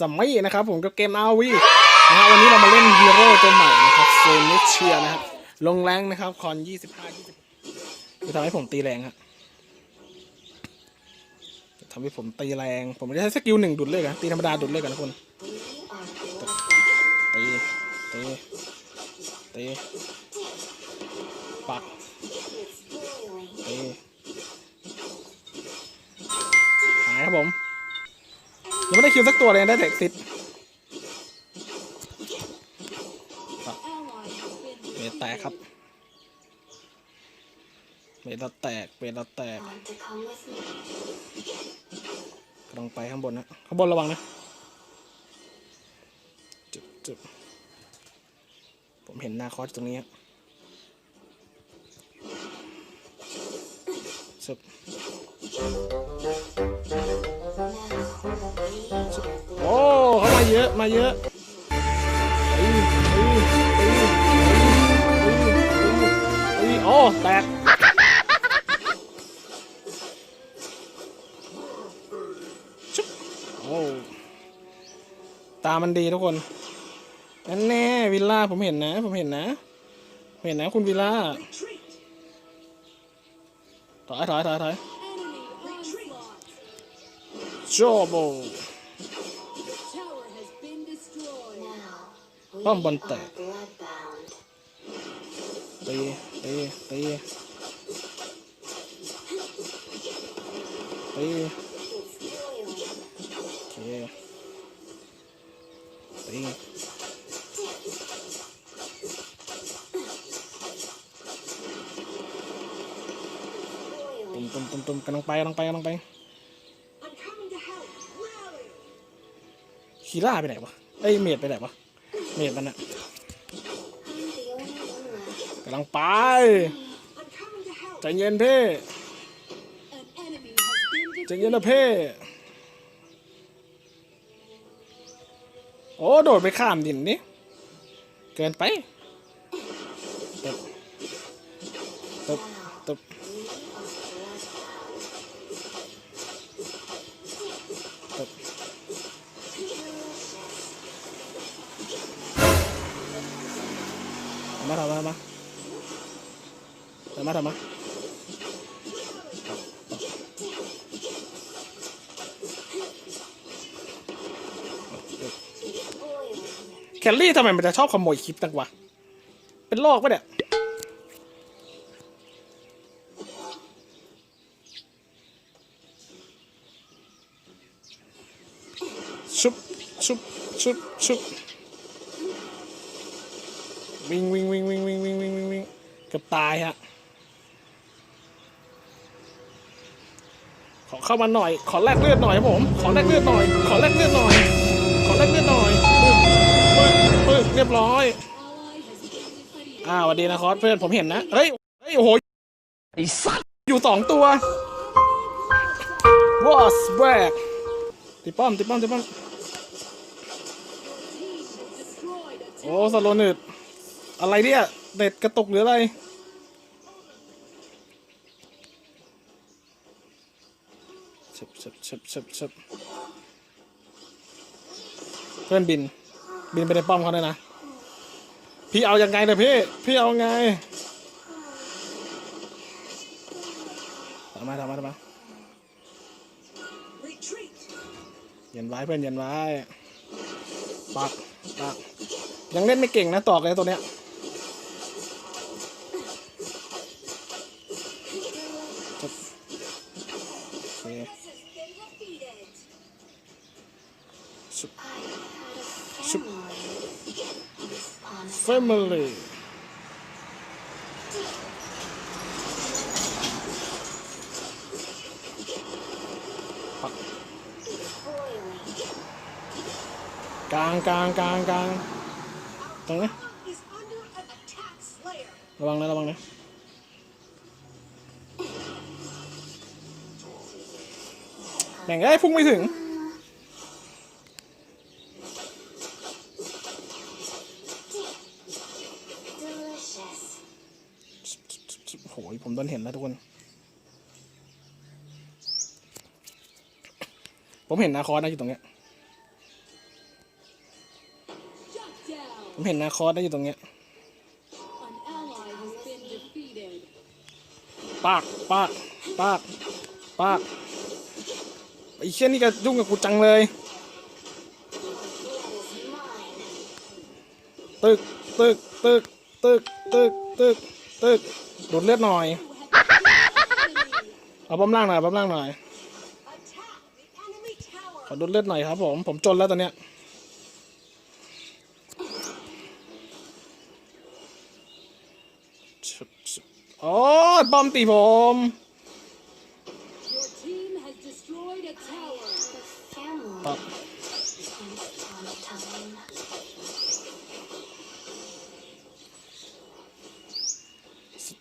สมัยนะครับ ผมกับเกมอาวีนะฮะวันนี้เรามาเล่นฮีโร่ตัวใหม่นะครับเซนิเชียนะครับลงแรงนะครับคอนยี่สิบห้ายี่สิบจะทำให้ผมตีแรงครับจะทำให้ผมตีแรง ผมไม่ได้ใช้สกิลหนึ่งดุดเลยนะตีธรรมดาดุดเลยกันนะคุณตีตีตีปักตีหายครับผม ยังไม่ได้คิวสักตัวเลยได้แต่ซิดเมตแตกครับ เมตาแตกเมตาแตกกำลังไปข้างบนนะ ข้างบนระวังนะจุบจุบผมเห็นหน้าคอสตรงนี้ครับจุบ เขามาเยอะมาเยอะโอ้แตกชุบโอ้ตามันดีทุกคนนั่นแน่วิลล่าผมเห็นนะ ผมเห็นนะเห็นนะคุณวิลล่าถอยถอยถอยถอยโจโบ ป้อมบอลแตกตีตีตีตีโอเคตีตุ่มตุ่มตุ่มตุ่มกำลังไปกำลังไปกำลังไปคีร่าไปไหนวะ เอ้ยเมดไปไหนวะเมดมันอะกำลังไปใจเย็นเพ่ใจเย็นนะเพ่โอ้ โดดไปข้ามดินนี่ เกินไป มาทำมาทำมาทำมาทำมาแคลรี่ทำไมมันจะชอบขโมยคลิปจังวะ เป็นโรคปะเนี่ยชุบชุบชุบชุบ วิ่งวิ่งวิ่งวิ่งวิ่งวิ่งวิ่งวิ่งวิ่งเกือบตายฮะขอเข้ามาหน่อย ขอแลกเลือดหน่อยครับผมขอแลกเลือดหน่อย ขอแลกเลือดหน่อย ขอแลกเลือดหน่อยปึ๊กปึ๊กปึ๊กเรียบร้อยอ่าสวัสดีนะคอสเพื่อนผมเห็นนะเฮ้ยเฮ้ยโอ้โหไอ้สัตว์อยู่สองตัว was back ตีป้อมตีป้อมตีป้อมโอ้สโลนิด อะไรเนี่ยเด็ดกระตุกหรืออะไร ชับชับชับชับชับเพื่อนบิน บินไปในป้อมเขาเลยนะ พี่เอาอยังไงเนี่ยพี่ พี่เอาไงทำมาทำมาทำมาเย็นไว้เพื่อนเย็นไว้ปักปักยังเล่นไม่เก่งนะตอกเลยตัวเนี้ย Sup Sup family. Bắc. càng càng càng càng. Tăng đấy là bằng này là bằng này. Nàng ấy phun ไม่ถึง โอยผมโดนเห็นแล้วทุกคน ผมเห็นนาคอสนะอยู่ตรงเนี้ย ผมเห็นนาคอสนะอยู่ตรงเนี้ย ปาก ปาก ปาก ปาก ไอ้เช่นนี่จะยุ่งกับกูจังเลย ตึก ตึก ตึก ตึก ตึก ตึก ตึกดูดเลือดหน่อย เอาบ้มล่างหน่อยบ้มล่างหน่อย Attack the enemy tower. ขอดูดเลือดหน่อยครับผม ผมจนแล้วตอนเนี้ย โอ้ยบอมตีผม Your team has destroyed a tower. Family ปับ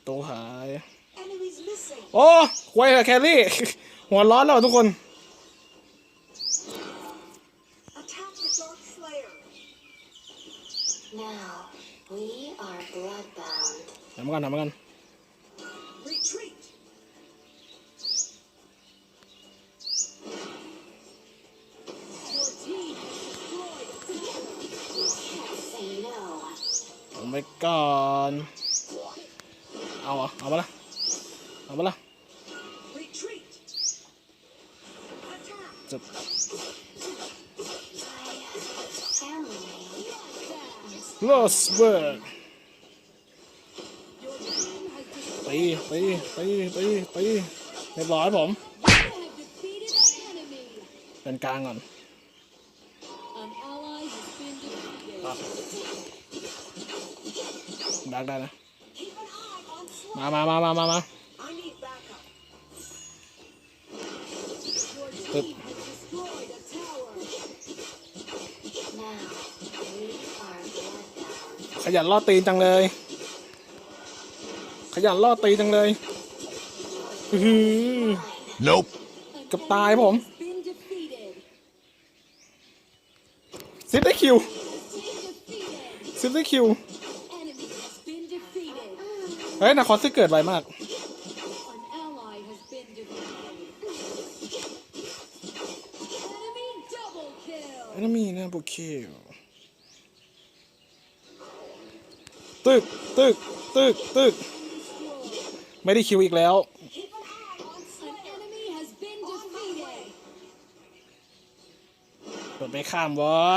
once upon a time. สตูหาย Enemies missing. โอ้ควยกับแครี่ หัวร้อนแล้วทุกคน Attack the Dark Slayer. Now we are bloodbound. ทำกันทำกัน Retreat. Your team has destroyed a tower. Can't say no. เอาไปก่อน เอาเหรอเอาไปละเอาไปละ Retreat. Attack. จะ My family ลอสเบิร์ก Your team has destroyed. ตีตีตีตีตีเรียบร้อยผม You have defeated an enemy. เป็นกลางก่อน An ally has been defeated. ดักได้นะ มา Slayer. มามามามามา I need backup. Your team has destroyed a tower. now we are bloodbound. ขยันล่อตีนจังเลย ขยันล่อตีนจังเลยอื้อหือ Nope. An Cấp tài enemy bổng. has been defeated. ซิปได้คิว Team defeated. ซิปได้คิว เฮ้ยนาคอสิเกิดไวมากอนนี้มีนะบุคคิวตึกตึกตึกตึกไม่ได้คิวอีกแล้ว เปิดไปข้ามไว้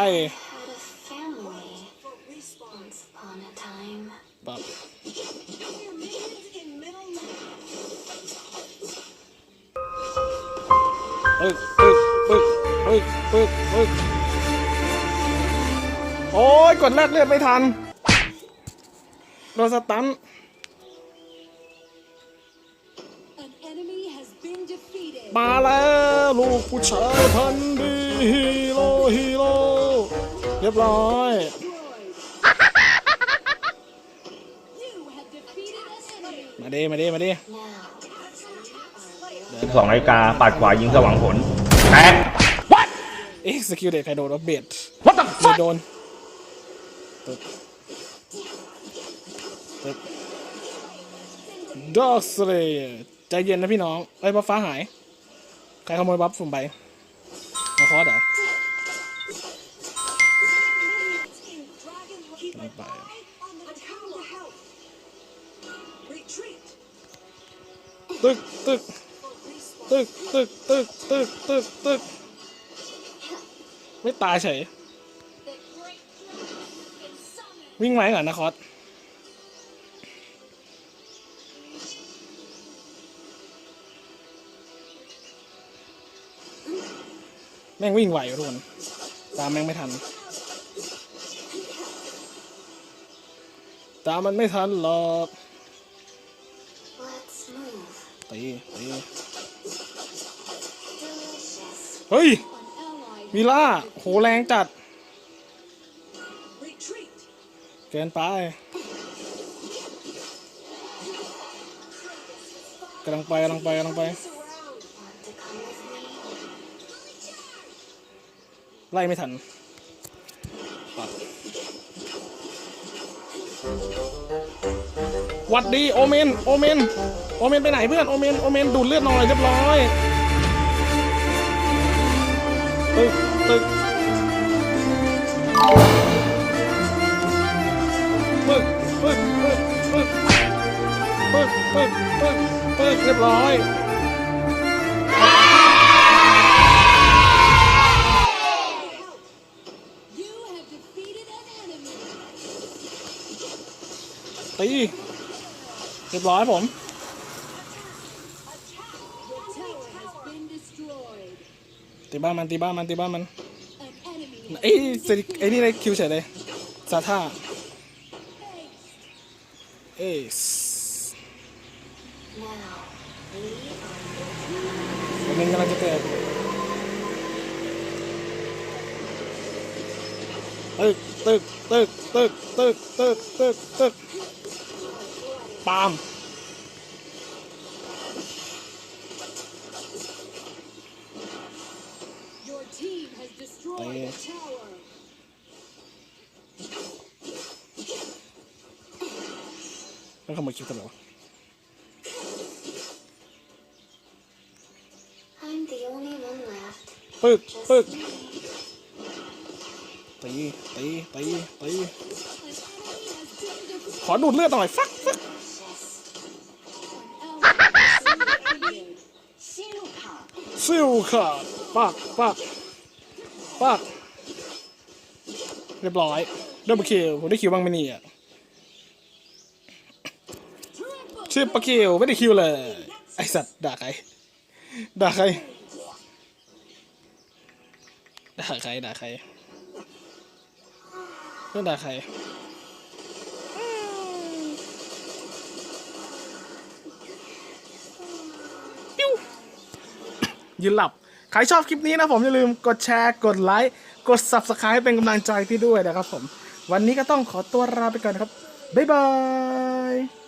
ตึกตึกตึกตึกตึกตึกโอ้ยกดแรกเลือดไม่ทันโดนสตัน An enemy has been defeated. มาแล้วลูกผู้ชายพันธุ์ดีฮีโร่ฮีโร่เรียบร้อย You have defeated an enemy. มาดีมาดีมาดี Now สองนาฬิกาปัดขวายิงสว่างผลแตกเอ๊ะสกิลเด็กใครโดนวะเบ็ด What the fuck โดนตึกตึกดอกสเลย์ใจเย็นนะพี่น้องไอ้ยบัฟฟ้าหาย ใครขโมยบัฟผมไปมาคอสเหรอ In Dragon Keep an Bye. eye on the tower. help. Retreat. ตึกตึก For respawn. ตึกตึกตึกตึกตึกตึกไม่ตายเฉย วิ่งไว้ก่อนนะคอสแม่งวิ่งไหวทุกคนตามแม่งไม่ทัน ตามมันไม่ทันหรอกตีตี เฮ้ย วิล่า โหแรงจัด เกินไปกำลังไปกำลังไปกำลังไป ไล่ไม่ทันวัดดีโอเมน โอเมน โอเมนไปไหนเพื่อน โอเมน โอเมนดูดเลือดหน่อยเรียบร้อย tôi tôi ปึ๊บปึ๊บปึ๊บปึ๊บปึ๊บปึ๊บปึ๊บปึ๊บเรียบร้อยตีเรียบร้อยผม ตีบ้านมันตีบ้านมันตีบ้านมัน An enemy. ไอ้เซริไอ้นี่ได้คิวเฉยเลยซาท่าเอส Now, we are หนึ่งกำลังจะเกิดตึกตึกตึกตึกตึกตึกตึกตึกปาม เตะแล้วขโมยคิวทำไมวะ ปึ๊กปึ๊กตีตีตีตีขอดูดเลือดหน่อยฟักฟักซิลค่ะปักปัก ปักเรียบร้อยดับเบิลคิวผมได้คิวบ้างไหมเนี่ย Triple ชื่อปะคิวไม่ได้คิวเลย ไอสัตว์ด่าใครด่าใครด่าใครด่าใครเรื่อด่าใครปิ้วยืนหลับ ใครชอบคลิปนี้นะผมอย่าลืมกดแชร์กดไลค์กด subscribe เป็นกำลังใจพี่ด้วยนะครับผม วันนี้ก็ต้องขอตัวลาไปก่อนนะครับ บ๊ายบาย